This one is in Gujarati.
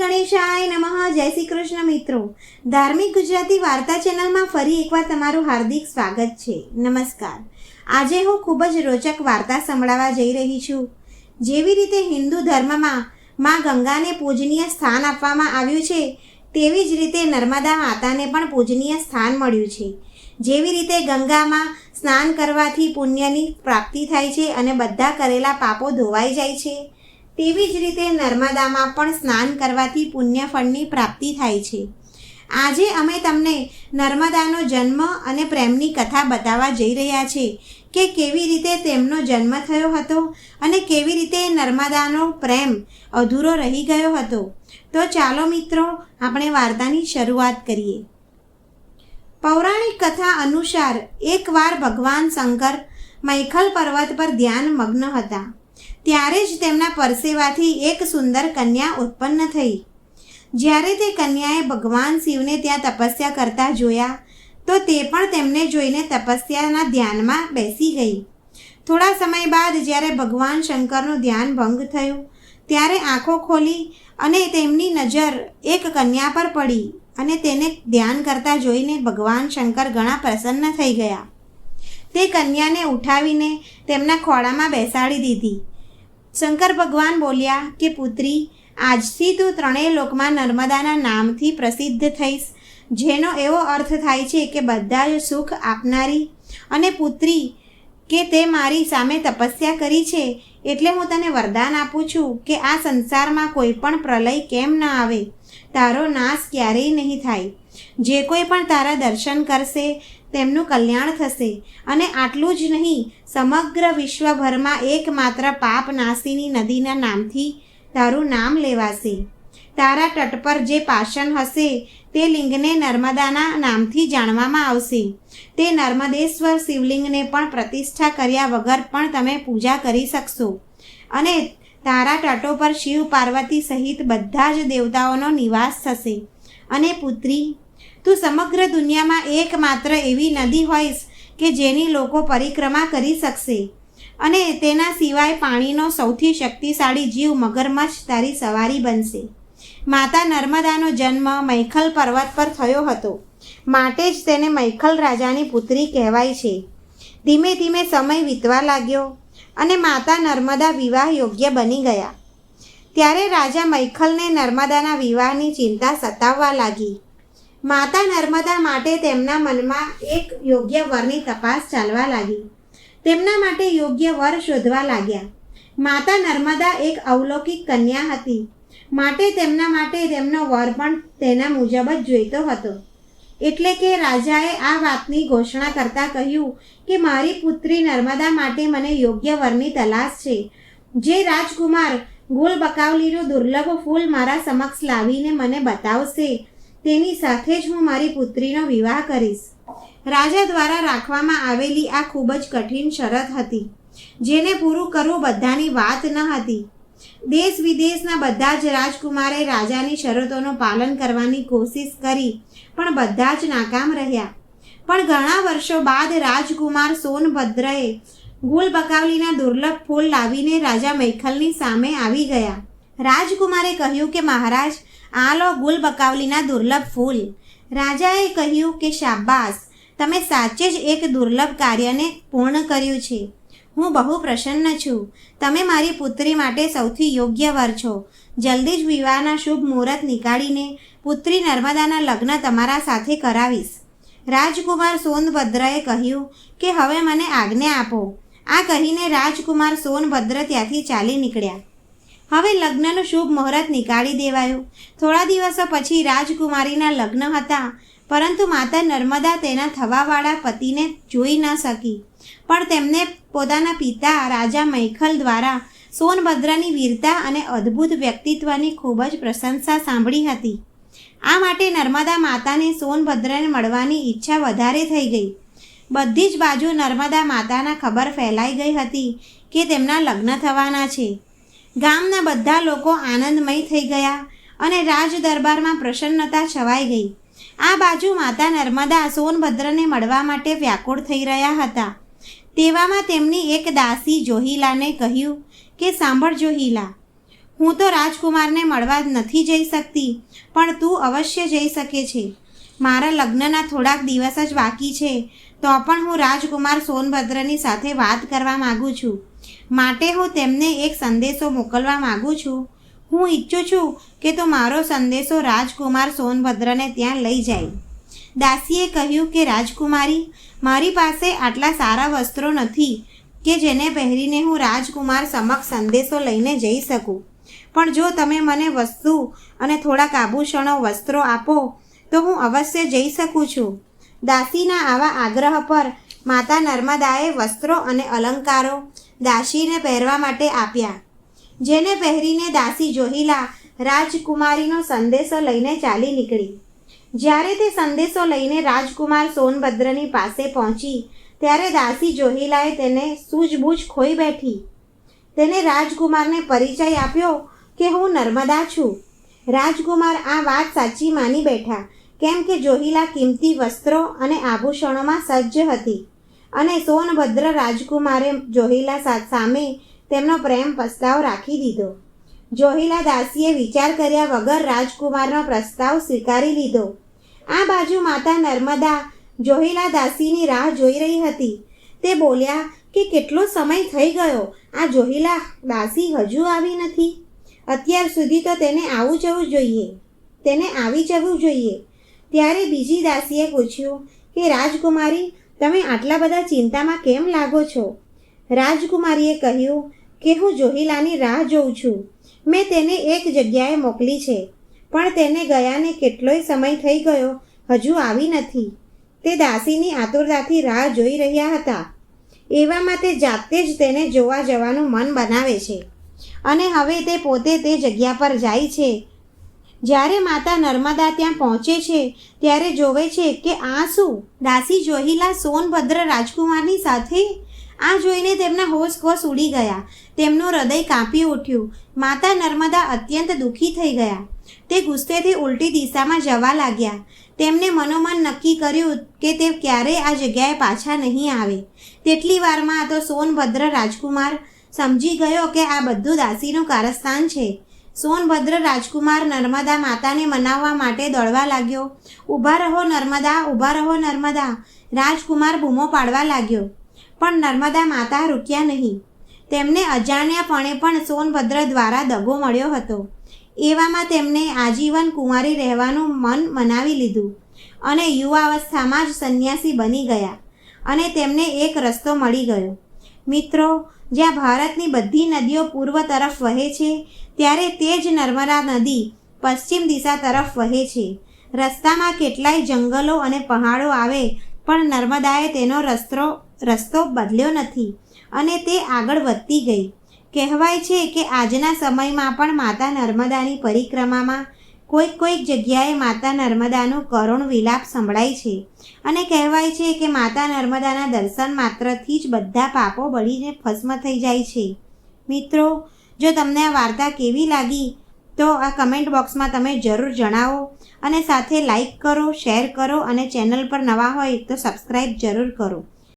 ગણેશાય નમઃ. જય શ્રી કૃષ્ણ મિત્રો. ધાર્મિક ગુજરાતી વાર્તા ચેનલમાં ફરી એકવાર તમારું હાર્દિક સ્વાગત છે. નમસ્કાર. આજે હું ખૂબ જ રોચક વાર્તા સંભળાવવા જઈ રહી છું. જેવી રીતે હિન્દુ ધર્મમાં માં ગંગાને પૂજનીય સ્થાન આપવામાં આવ્યું છે, તેવી જ રીતે નર્મદા માતાને પણ પૂજનીય સ્થાન મળ્યું છે. જેવી રીતે ગંગામાં સ્નાન કરવાથી પુણ્યની પ્રાપ્તિ થાય છે અને બધા કરેલા પાપો ધોવાઈ જાય છે. તેવી જ રીતે નર્મદામાં પણ સ્નાન કરવાથી પુણ્ય ફળની પ્રાપ્તિ થાય છે. આજે અમે તમને નર્મદાનો જન્મ અને પ્રેમની કથા બતાવવા જઈ રહ્યા છે કે કેવી રીતે તેમનો જન્મ થયો હતો અને કેવી રીતે નર્મદાનો પ્રેમ અધૂરો રહી ગયો હતો. તો ચાલો મિત્રો, આપણે વાર્તાની શરૂઆત કરીએ. પૌરાણિક કથા અનુસાર એકવાર ભગવાન શંકર મૈખલ પર્વત પર ધ્યાન મગ્ન હતા. ત્યારે જ તેમના પરસેવાથી એક સુંદર કન્યા ઉત્પન્ન થઈ. જ્યારે તે કન્યાએ ભગવાન શિવને ત્યાં તપસ્યા કરતા જોયા, તો તે પણ તેમને જોઈને તપસ્યાના ધ્યાનમાં બેસી ગઈ. થોડા સમય બાદ જ્યારે ભગવાન શંકરનું ધ્યાન ભંગ થયું, ત્યારે આંખો ખોલી અને તેમની નજર એક કન્યા પર પડી અને તેને ધ્યાન કરતા જોઈને ભગવાન શંકર ઘણા પ્રસન્ન થઈ ગયા. તે કન્યાને ઉઠાવીને તેમના ખોળામાં બેસાડી દીધી. શંકર ભગવાન બોલ્યા કે, પુત્રી આજથી તું ત્રણેય લોકમાં નર્મદાના નામથી પ્રસિદ્ધ થઈશ. જેનો એવો અર્થ થાય છે કે બધા જ સુખ આપનારી. અને, પુત્રી, કે તે મારી સામે તપસ્યા કરી છે, એટલે હું તને વરદાન આપું છું કે, આ સંસારમાં કોઈ પણ પ્રલય કેમ ન આવે? તારો નાશ ક્યારેય નહીં થાય. જે કોઈ પણ તારા દર્શન કરશે તેમનું કલ્યાણ થશે. અને આટલું જ નહીં, સમગ્ર વિશ્વભરમાં એકમાત્ર પાપ નાસીની નદીના નામથી તારું નામ લેવાશે. તારા તટ પર જે પાષણ હશે, તે લિંગને નર્મદાના નામથી જાણવામાં આવશે. તે નર્મદેશ્વર શિવલિંગને પણ પ્રતિષ્ઠા કર્યા વગર પણ તમે પૂજા કરી શકશો. અને તારા તટો પર શિવ પાર્વતી સહિત બધા જ દેવતાઓનો નિવાસ થશે. અને પુત્રી તું સમગ્ર દુનિયામાં એકમાત્ર એવી નદી હોઈશ કે જેની લોકો પરિક્રમા કરી શકશે. અને તેના સિવાય પાણીનો સૌથી શક્તિશાળી જીવ મગરમચ્છ તારી સવારી બનશે. માતા નર્મદાનો જન્મ મૈખલ પર્વત પર થયો હતો. માટે જ તેને મૈખલ રાજાની પુત્રી કહેવાય છે. ધીમે ધીમે સમય વીતવા લાગ્યો અને માતા નર્મદા વિવાહ યોગ્ય બની ગયા. ત્યારે રાજા મૈખલને નર્મદાના વિવાહની ચિંતા સતાવવા લાગી. માતા નર્મદા માટે તેમના મનમાં એક યોગ્ય વરની તપાસ ચાલવા લાગી. તેમના માટે યોગ્ય વર શોધવા લાગ્યા. માતા નર્મદા એક અવલૌકિક કન્યા હતી. માટે તેમના માટે તેમનો વર પણ તેના મુજબ જ જોઈતો હતો. એટલે કે રાજાએ આ વાતની ઘોષણા કરતા કહ્યું કે મારી પુત્રી નર્મદા માટે મને યોગ્ય વરની તલાશ છે. જે રાજકુમાર ગુલ બકાવલીનું દુર્લભ ફૂલ મારા સમક્ષ લાવીને મને બતાવશે. તેની સાથે જ હું મારી પુત્રીનો વિવાહ કરીશ. રાજા દ્વારા રાખવામાં આવેલી આ ખૂબ જ કઠિન શરત હતી, જેને પૂરું કરવું બધાની વાત ન હતી. દેશ વિદેશના બધા જ રાજકુમારે રાજાની શરતોનું પાલન કરવાની કોશિશ કરી, પણ બધા જ નાકામ રહ્યા. પણ ઘણા વર્ષો બાદ રાજકુમાર સોનભદ્રએ ગુલ બકાવલીના દુર્લભ ફૂલ લાવીને રાજા મૈખલની સામે આવી ગયા. રાજકુમારે કહ્યું કે મહારાજ આ લો ગુલ બકાવલીના દુર્લભ ફૂલ. રાજાએ કહ્યું કે શાબાસ તમે સાચે જ એક દુર્લભ કાર્યને પૂર્ણ કર્યું છે. હું બહુ પ્રસન્ન છું. તમે મારી પુત્રી માટે સૌથી યોગ્ય વર છો. જલ્દી જ વિવાહના શુભ મુહૂર્ત નીકાળીને પુત્રી નર્મદાના લગ્ન તમારા સાથે કરાવીશ. રાજકુમાર સોનભદ્રએ કહ્યું કે, હવે મને આજ્ઞા આપો. આ કહીને રાજકુમાર સોનભદ્ર ત્યાંથી ચાલી નીકળ્યા. હવે લગ્નનું શુભ મુહૂર્ત નીકાળી દેવાયું. થોડા દિવસો પછી રાજકુમારીના લગ્ન હતા, પરંતુ માતા નર્મદા તેના થવાવાળા પતિને જોઈ ન શકી. પણ તેમને પોતાના પિતા રાજા મૈખલ દ્વારા સોનભદ્રની વીરતા અને અદ્ભુત વ્યક્તિત્વની ખૂબ જ પ્રશંસા સાંભળી હતી. આ માટે નર્મદા માતાને સોનભદ્રને મળવાની ઈચ્છા વધારે થઈ ગઈ. બધી જ બાજુ નર્મદા માતાના ખબર ફેલાઈ ગઈ હતી કે તેમના લગ્ન થવાના છે. ગામના બધા લોકો આનંદમય થઈ ગયા અને રાજ દરબારમાં પ્રસન્નતા છવાઈ ગઈ. આ બાજુ માતા નર્મદા સોનભદ્રને મળવા માટે વ્યાકુળ થઈ રહ્યા હતા. તેવામાં તેમની એક દાસી જોહિલાને કહ્યું કે, સાંભળ જોહિલા, હું તો રાજકુમારને મળવા નથી જઈ શકતી, પણ તું અવશ્ય જઈ શકે છે. મારા લગ્નના થોડાક દિવસ જ બાકી છે, તો પણ હું રાજકુમાર સોનભદ્રની સાથે વાત કરવા માગું છું. માટે હું તેમને એક સંદેશો મોકલવા માગું છું. હું ઈચ્છું છું કે તું મારો સંદેશો રાજકુમાર સોનભદ્રને ત્યાં લઈ જાય. દાસીએ કહ્યું કે, રાજકુમારી, મારી પાસે આટલા સારા વસ્ત્રો નથી કે જેને પહેરીને હું રાજકુમાર સમક્ષ સંદેશો લઈને જઈ શકું. પણ જો તમે મને વસ્તુ અને થોડાક આભૂષણો, વસ્ત્રો આપો, તો હું અવશ્ય જઈ શકું છું. દાસીના આવા આગ્રહ પર માતા નર્મદાએ વસ્ત્રો અને અલંકારો દાસીને પહેરવા માટે આપ્યા. જેને પહેરીને દાસી જોહિલા રાજકુમારીનો સંદેશો લઈને ચાલી નીકળી. જ્યારે તે સંદેશો લઈને રાજકુમાર સોનભદ્રની પાસે પહોંચી, ત્યારે દાસી જોહિલાએ તેને સૂઝબૂઝ ખોઈ બેઠી. તેને રાજકુમારને પરિચય આપ્યો કે હું નર્મદા છું. રાજકુમાર આ વાત સાચી માની બેઠા. કેમ કે જોહિલા કિંમતી વસ્ત્રો અને આભૂષણોમાં સજ્જ હતી અને સોનભદ્ર રાજકુમારે જોહિલા સામે તેમનો પ્રેમ પ્રસ્તાવ રાખી દીધો. જોહિલા દાસીએ વિચાર કર્યા વગર રાજકુમારનો પ્રસ્તાવ સ્વીકારી લીધો. આ બાજુ માતા નર્મદા જોહિલા દાસીની રાહ જોઈ રહી હતી. તે બોલ્યા કે કેટલો સમય થઈ ગયો, આ જોહિલા દાસી હજુ આવી નથી. અત્યાર સુધી તો તેને આવું જવું જોઈએ. તેને આવી જવું જોઈએ. ત્યારે બીજી દાસીએ પૂછ્યું કે રાજકુમારી, તમે આટલા બધા ચિંતામાં કેમ લાગો છો? રાજકુમારીએ કહ્યું, કે હું જોહિલાની રાહ જોઉં છું. મેં તેને એક જગ્યાએ મોકલી છે, પણ તેને ગયાને કેટલોય સમય થઈ ગયો, હજુ આવી નથી. તે દાસીની આતુરતાથી રાહ જોઈ રહ્યા હતા. એવામાં તે જાતે જ તેને જોવા જવાનું મન બનાવે છે. અને હવે તે પોતે તે જગ્યા પર જાય છે જ્યારે માતા નર્મદા ત્યાં પહોંચે છે, ત્યારે જોવે છે કે આ શું? દાસી જોહિલા સોનભદ્ર રાજકુમારની સાથે? આ જોઈને તેમના હોશ કોશ ઉડી ગયા. તેમનું હૃદય કાંપી ઉઠ્યું. માતા નર્મદા અત્યંત દુઃખી થઈ ગયા. તે ગુસ્સેથી ઉલટી દિશામાં જવા લાગ્યા. તેમને મનોમન નક્કી કર્યું કે તે ક્યારેય આ જગ્યાએ પાછા નહીં આવે. તેટલી વારમાં તો સોનભદ્ર રાજકુમાર સમજી ગયો કે આ બધું દાસીનું કારસ્તાન છે. સોનભદ્ર રાજકુમાર નર્મદા માતાને મનાવવા માટે દોડવા લાગ્યો. ઊભા રહો નર્મદા, ઊભા રહો નર્મદા, રાજકુમાર બૂમો પાડવા લાગ્યો. પણ નર્મદા માતા રૂક્યા નહીં. તેમને અજાણ્યાપણે પણ સોનભદ્ર દ્વારા દગો મળ્યો હતો. એવામાં તેમને આજીવન કુંવારી રહેવાનું મન મનાવી લીધું અને યુવાવસ્થામાં જ સંન્યાસી બની ગયા અને તેમને એક રસ્તો મળી ગયો. મિત્રો, જ્યાં ભારતની બધી નદીઓ પૂર્વ તરફ વહે છે ત્યારે તે જ નર્મદા નદી પશ્ચિમ દિશા તરફ વહે છે. રસ્તામાં કેટલાય જંગલો અને પહાડો આવે, પણ નર્મદાએ તેનો રસ્તો રસ્તો બદલ્યો નથી અને તે આગળ વધતી ગઈ. કહેવાય છે કે આજના સમયમાં પણ માતા નર્મદાની પરિક્રમામાં કોઈક કોઈક જગ્યાએ માતા નર્મદાનું કરુણ વિલાપ સંભળાય છે અને કહેવાય છે કે માતા નર્મદાના દર્શન માત્રથી જ બધા પાપો બળીને ભસ્મ થઈ જાય છે. મિત્રો જો તમને આ વાર્તા કેવી લાગી, તો આ કમેન્ટ બોક્સમાં તમે જરૂર જણાવો અને સાથે લાઈક કરો શેર કરો અને ચેનલ પર નવા હોય તો સબસ્ક્રાઈબ જરૂર કરો.